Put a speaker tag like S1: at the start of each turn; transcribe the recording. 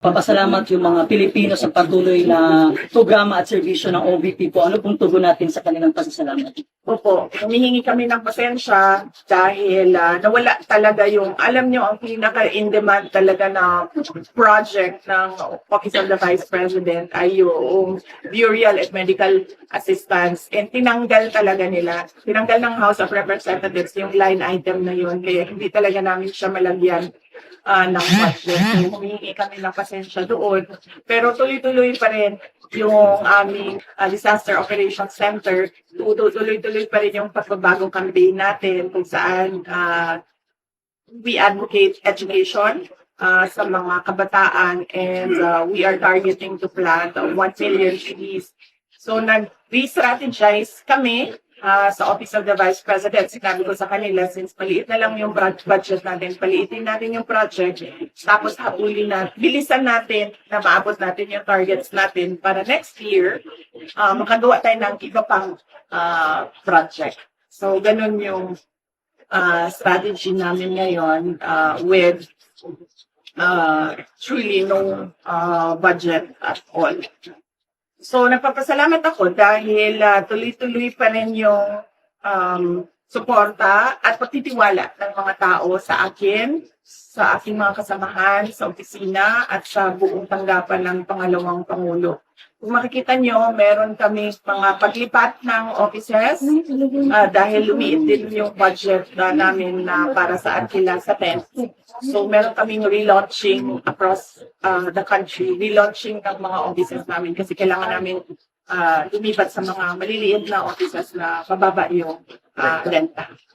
S1: Papasalamat yung mga Pilipino sa patuloy na programa at serbisyo ng OVP po. Ano pong tugon natin sa kanilang pasasalamat?
S2: Opo, humihingi kami ng pasensya dahil ah, nawala talaga yung, alam nyo, ang pinaka-in-demand talaga na project ng Office of the Vice President ay yung burial at medical assistance. And tinanggal talaga nila, tinanggal ng House of Representatives yung line item na yun, kaya hindi talaga namin siya malagyan ah, ng budget. So, humihingi kami ng pasensya doon. Pero tuloy-tuloy pa rin yung aming ah, Disaster Operations Center. Tu- Tuloy-tuloy pa rin yung pagbabagong campaign natin kung saan ah, we advocate education ah, sa mga kabataan and ah, we are targeting to plant 1 million trees. So, nag-re-strategize kami ah, sa Office of the Vice President. Sinabi ko sa kanila, since maliit na lang yung bud- budget natin, paliitin natin yung project, tapos habulin na, bilisan natin na maabot natin yung targets natin para next year, ah, makagawa tayo ng iba pang ah, project. So, ganun yung ah, strategy namin ngayon ah, with uh, truly no uh, budget at all. So, nagpapasalamat ako dahil ah, tuloy-tuloy pa rin yung um, suporta at pagtitiwala ng mga tao sa akin, sa aking mga kasamahan, sa opisina at sa buong tanggapan ng pangalawang Pangulo. Kung makikita nyo, meron kami mga paglipat ng offices ah, dahil lumiit din yung budget na namin na para sa Arkila sa 10. So, meron kaming relaunching across uh, the country, relaunching ng mga offices namin kasi kailangan namin uh, lumipat sa mga maliliit na offices na mababa yung uh, renta.